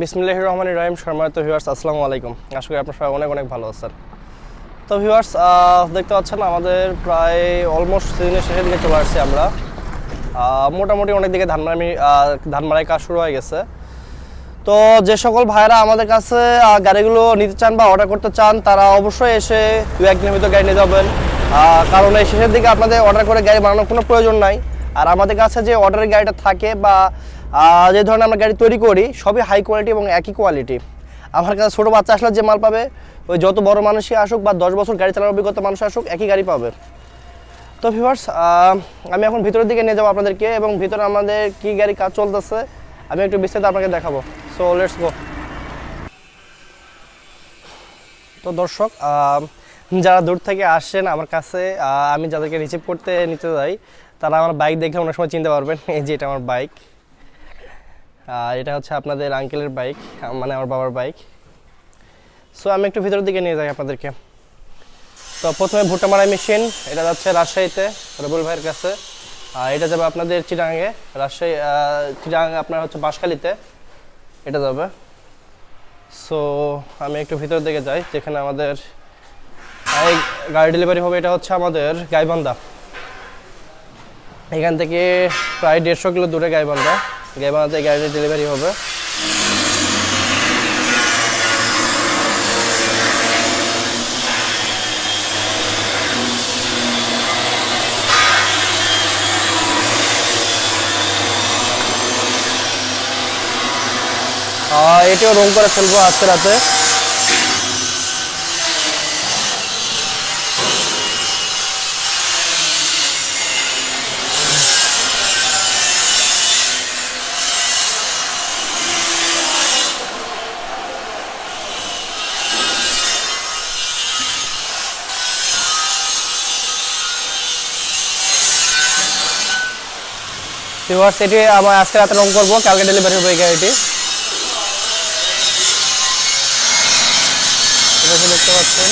বিসমিল্লাহির রহমানির রহিম, সম্মানিত ভিউয়ার্স আসসালামু আলাইকুম। আশা করি আপনার সবাই অনেক অনেক ভালো আছেন। তো ভিউয়ার্স দেখতে পাচ্ছেন আমাদের প্রায় অলমোস্ট সিজনের শেষের দিকে চলে আসছি আমরা। মোটামুটি অনেক দিকে ধান মারামি ধান মারাই কাজ শুরু হয়ে গেছে। তো যে সকল ভাইরা আমাদের কাছে গাড়িগুলো নিতে চান বা অর্ডার করতে চান, তারা অবশ্যই এসে দু একদিনের ভিতর গাড়ি নিয়ে যাবেন কারণ এই শেষের দিকে আপনাদের অর্ডার করে গাড়ি বানানোর কোনো প্রয়োজন নাই। আর আমাদের কাছে যে অর্ডারের গাড়িটা থাকে বা যে ধরনের আমরা গাড়ি তৈরি করি, সবই হাই কোয়ালিটি এবং একই কোয়ালিটি আমার কাছে ছোটো বাচ্চা আসলে যে মাল পাবে, ওই যত বড় মানুষই আসুক বা দশ বছর গাড়ি চালানোর অভিজ্ঞতা মানুষ আসুক, একই গাড়ি পাবে। তো ভিভার্স আমি এখন ভিতরের দিকে নিয়ে যাব আপনাদেরকে এবং ভিতরে আমাদের কি গাড়ি কাজ চলতেছে, আমি একটু বিস্তারিত আপনাকে দেখাবো। সো লেটস গো তো দর্শক যারা দূর থেকে আসছেন আমার কাছে আমি যাদেরকে রিসিভ করতে নিতে যাই, তারা আমার বাইক দেখে অনেক সময় চিনতে পারবেন, এই যে এটা আমার বাইক এটা হচ্ছে আপনাদের আঙ্কেলের বাইক মানে আমার বাবার বাইক সো আমি একটু ভিতরের দিকে নিয়ে যাই আপনাদেরকে। তো প্রথমে ভুট্টা মারাই মেশিন এটা যাচ্ছে রাজশাহীতে রবুল ভাইয়ের কাছে। আর এটা যাবে আপনাদের চিরাঙ্গে রাজশাহী চিরাং আপনার হচ্ছে বাঁশখালীতে। এটা যাবে। সো আমি একটু ভিতরের দিকে যাই, যেখানে আমাদের গাড়ি ডেলিভারি হবে, এটা হচ্ছে আমাদের গাইবান্ধা। এখান থেকে প্রায় দেড়শো কিলো দূরে গাইবান্ধা। গাইবান্ধাতে গাড়ি ডেলিভারি হবে। এটিও রং করে ফেলব আজকে রাতে। ভিউয়ার্স এটি আমার আজকে রাতে রং করব। কালকে ডেলিভারি হবে এই গাড়িটি। দেখতে পাচ্ছেন।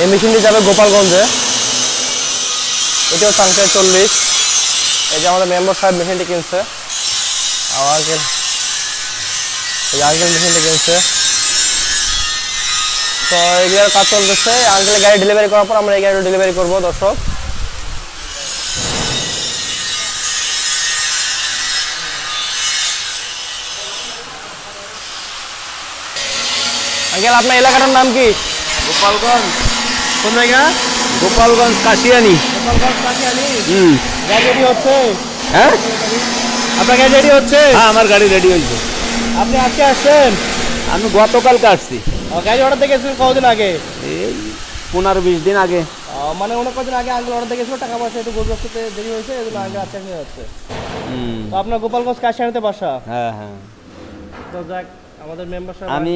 এই মেশিনটি যাবে গোপালগঞ্জে। এটিও সংখ্যা চল্লিশ। এই যে আমাদের মেম্বার সাহেব মেশিনটি কিনছে। আঙ্কেল এই আঙ্কেল মেশিনটি কিনছে। তো এগুলোর কাজ চলতেছে আঙ্কেলের গাড়ি ডেলিভারি করার পর আমরা এই গাড়ি ডেলিভারি করব দর্শক। আঙ্কেল আপনার এলাকাটার নাম কি? গোপালগঞ্জ। কোন জায়গা? গোপালগঞ্জ কাশিয়ানি। গোপালগঞ্জ কাঠিয়ানি হুম। গাড়ি রেডি হচ্ছে? হ্যাঁ? আপনার গাড়ি রেডি হচ্ছে? হ্যাঁ আমার গাড়ি রেডি হয়েছে। আপনি আজকে আসছেন? আমি গতকালকে আসছি। গাড়ি অর্ডার দিয়ে গেছিলেন কতদিন আগে? এই পনেরো বিশ দিন আগে। মানে অনেক কদিন আগে আঙ্কেল অর্ডার দিয়ে গেছিল টাকা পয়সা একটু গোল করতে দেরি হয়েছে এগুলো আগে আজকে নিয়ে যাচ্ছে। তো আপনার গোপালগঞ্জ কাশিয়ানিতে বাসা? হ্যাঁ হ্যাঁ। তো যাক আমাদের মেম্বার সাহেব আমি।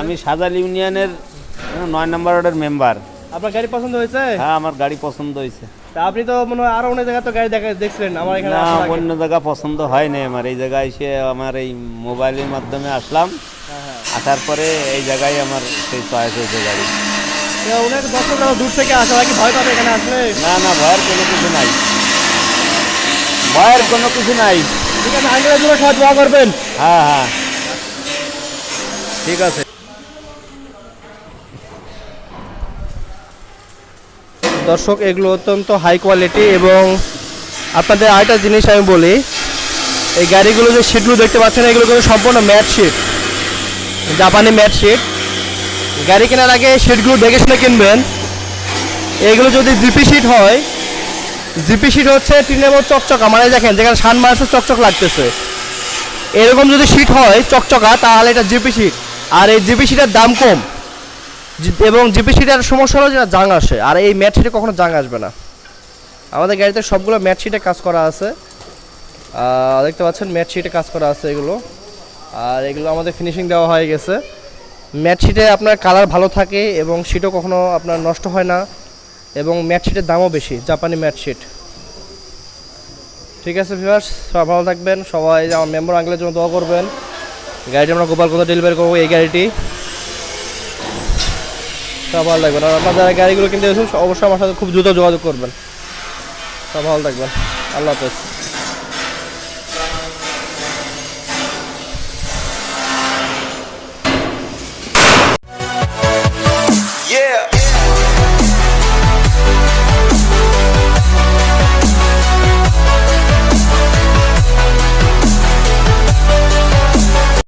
আমি সাজাল ইউনিয়নের নয় নম্বর ওয়ার্ডের মেম্বার আপনার গাড়ি পছন্দ হয়েছে? হ্যাঁ আমার গাড়ি পছন্দ হয়েছে। তা আপনি তো মনে হয় আরও অনেক জায়গায় তো গাড়ি দেখা দেখছিলেন আমার এখানে। অন্য জায়গা পছন্দ হয় নাই আমার এই জায়গায় এসে আমার এই মোবাইলের মাধ্যমে আসলাম। হ্যাঁ হ্যাঁ আসার পরে এই জায়গায় আমার সেই চয়েস হয়েছে গাড়ি। অনেক দর্শক দূর থেকে আসে ওরা কি ভয় পাবে এখানে আসলে? না না ভয়ের কোনো কিছু নাই। ভয়ের কোনো কিছু নাই। ঠিক আছে আঙ্কেলের জন্য সবাই দোয়া করবেন। হ্যাঁ হ্যাঁ। ঠিক আছে। দর্শক এগুলো অত্যন্ত হাই কোয়ালিটি এবং আপনাদের আরেকটা জিনিস আমি বলি এই গাড়িগুলো যে সিটগুলো দেখতে পাচ্ছেন এগুলো কিন্তু সম্পূর্ণ ম্যাট সিট জাপানি ম্যাট শিট। গাড়ি কেনার আগে শিটগুলো দেখে শুনে কিনবেন। এগুলো যদি জিপি সিট হয়, জিপি সিট হচ্ছে মতো চকচকা। মানে দেখেন, যেখানে সান মারছে, চকচক লাগতেছে। এরকম যদি সিট হয়, চকচকা, তাহলে এটা জিপি সিট আর এই জিপি সিটের দাম কম। এবং জিপি সিটের সমস্যা হলো যেটা জাং আসে। আর এই ম্যাট শিটে কখনো জাং আসবে না। আমাদের গাড়িতে সবগুলো ম্যাট শিটে কাজ করা আছে। দেখতে পাচ্ছেন, ম্যাট শিটে কাজ করা আছে এগুলো। আর এগুলো আমাদের ফিনিশিং দেওয়া হয়ে গেছে। ম্যাট সিটে আপনার কালার ভালো থাকে এবং সিটও কখনো আপনার নষ্ট হয় না এবং ম্যাট সিটের দামও বেশি জাপানি ম্যাট সিট ঠিক আছে ভিউয়ার্স সবাই ভালো থাকবেন, সবাই আমার মেম্বার আঙ্কেলের জন্য দোয়া করবেন। গাড়িটি আমরা গোপালগঞ্জ ডেলিভারি করব এই গাড়িটি। সব ভালো লাগবে আর আপনার যারা গাড়িগুলো কিনতে এসেছেন, অবশ্যই আমার সাথে খুব দ্রুত যোগাযোগ করবেন। সব ভালো থাকবেন। আল্লাহ হাফেজ।